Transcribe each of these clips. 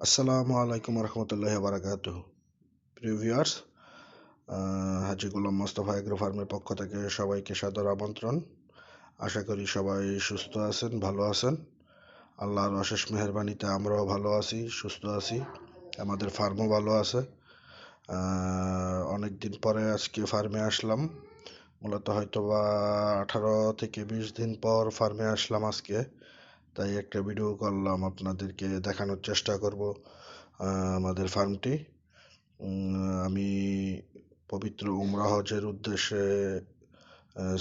আসসালামু আলাইকুম রহমতুল্লাহ বারাকাত প্রিয় ভিউয়ার্স হাজি গোলাম মোস্তফা এগ্রো ফার্মের পক্ষ থেকে সবাইকে সাদর আমন্ত্রণ। আশা করি সবাই সুস্থ আছেন, ভালো আছেন। আল্লাহর অশেষ মেহরবানিতে আমরাও ভালো আছি, সুস্থ আছি, আমাদের ফার্মও ভালো আছে। অনেক দিন পরে আজকে ফার্মে আসলাম। মূলত হয়তো বা আঠারো থেকে বিশ দিন পর ফার্মে আসলাম আজকে। তাই একটা ভিডিও করলাম আপনাদেরকে দেখানোর চেষ্টা করব আমাদের ফার্মটি আমি পবিত্র উমরা হজের উদ্দেশ্যে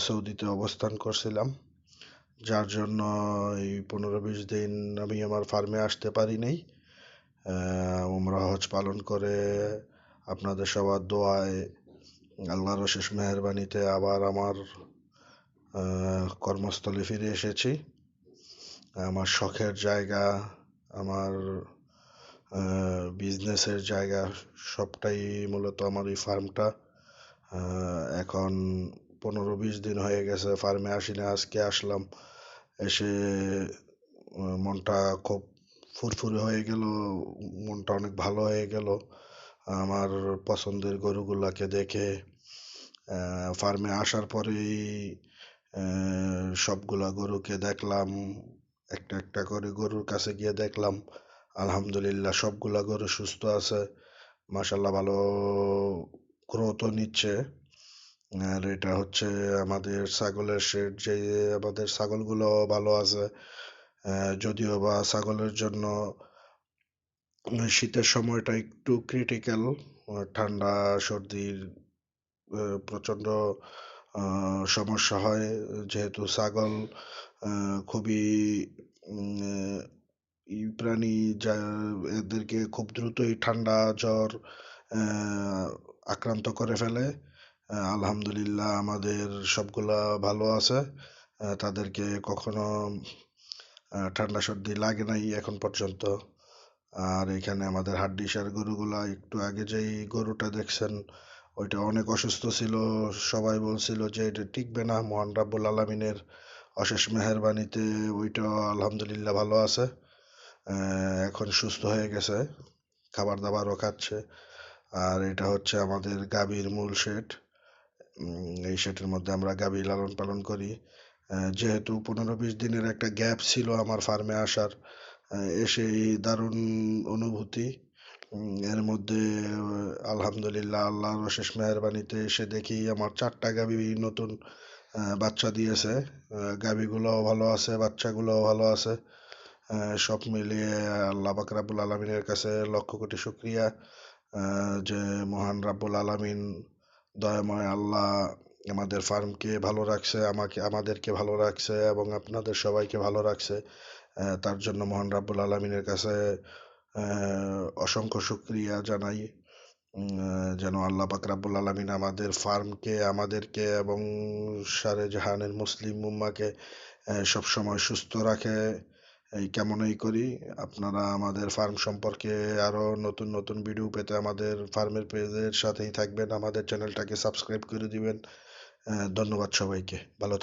সৌদিতে অবস্থান করছিলাম। যার জন্য এই পনেরো বিশ দিন আমি আমার ফার্মে আসতে পারি নাই। উমরা হজ পালন করে আপনাদের সবার দোয়ায় আল্লাহর শেষ মেহরবানিতে আবার আমার কর্মস্থলে ফিরে এসেছি। আমার শখের জায়গা, আমার বিজনেসের জায়গা, সবটাই মূলত আমার এই ফার্মটা এখন পনেরো বিশ দিন হয়ে গেছে ফার্মে আসি না, আজকে আসলাম। এসে মনটা খুব ফুরফুরে হয়ে গেল, মনটা অনেক ভালো হয়ে গেল। আমার পছন্দের গরুগুলাকে দেখে ফার্মে আসার পরেই সবগুলা গরুকে দেখলাম। একটা একটা করে গরুর কাছে গিয়ে দেখলাম, আলহামদুলিল্লাহ সবগুলা গরু সুস্থ আছে মাসাল্লাহ ভালো গ্রোথও নিচ্ছে। আর এটা হচ্ছে আমাদের ছাগলের শেড যে আমাদের ছাগলগুলো ভালো আছে যদিও বা ছাগলের জন্য শীতের সময়টা একটু ক্রিটিক্যাল ঠান্ডা, সর্দির প্রচণ্ড সমস্যা হয়, যেহেতু ছাগল খুবই প্রাণী যা, এদেরকে খুব দ্রুতই ঠান্ডা জ্বর আক্রান্ত করে ফেলে। আলহামদুলিল্লাহ আমাদের সবগুলা ভালো আছে। তাদেরকে কখনো ঠান্ডা সর্দি লাগে নাই এখন পর্যন্ত। আর এখানে আমাদের হাড্ডিসার গরুগুলা একটু আগে যেই গরুটা দেখছেন, ওইটা অনেক অসুস্থ ছিল। সবাই বলছিল যে এটা টিকবে না, মহান রাব্বুল আলমিনের। অশেষ মেহরবানিতে ওইটা আলহামদুলিল্লাহ ভালো আছে। এখন সুস্থ হয়ে গেছে খাবার দাবারও খাচ্ছে। আর এটা হচ্ছে আমাদের গাভীর মূল শেড এই শেডের মধ্যে আমরা গাভী লালন পালন করি। যেহেতু পনেরো বিশ দিনের একটা গ্যাপ ছিল আমার ফার্মে আসার এসেই দারুণ অনুভূতি। এর মধ্যে, আলহামদুলিল্লাহ, আল্লাহর অশেষ মেহরবানিতে এসে দেখি আমার চারটা গাভী নতুন বাচ্চা দিয়েছে। গাভীগুলোও ভালো আছে, বাচ্চাগুলোও ভালো আছে। সব মিলিয়ে আল্লাহ বাক রাবুল আলমিনের কাছে লক্ষ কোটি শুক্রিয়া। যে মহান রাব্বুল আলমিন দয়াময় আল্লাহ আমাদের ফার্মকে ভালো রাখছে, আমাকে, আমাদেরকে ভালো রাখছে এবং আপনাদের সবাইকে ভালো রাখছে। তার জন্য মহান রাব্বুল আলমিনের কাছে অসংখ্য শুক্রিয়া জানাই। যেন আল্লাহ পাক রাব্বুল আলমিন আমাদের ফার্মকে আমাদেরকে এবং সারে জাহানের মুসলিম উম্মাকে সবসময় সুস্থ রাখে। এই কেমনই করি, আপনারা আমাদের ফার্ম সম্পর্কে আরও নতুন নতুন ভিডিও পেতে আমাদের ফার্মের পেজের সাথেই থাকবেন। আমাদের চ্যানেলটাকে সাবস্ক্রাইব করে দিবেন। ধন্যবাদ সবাইকে। ভালো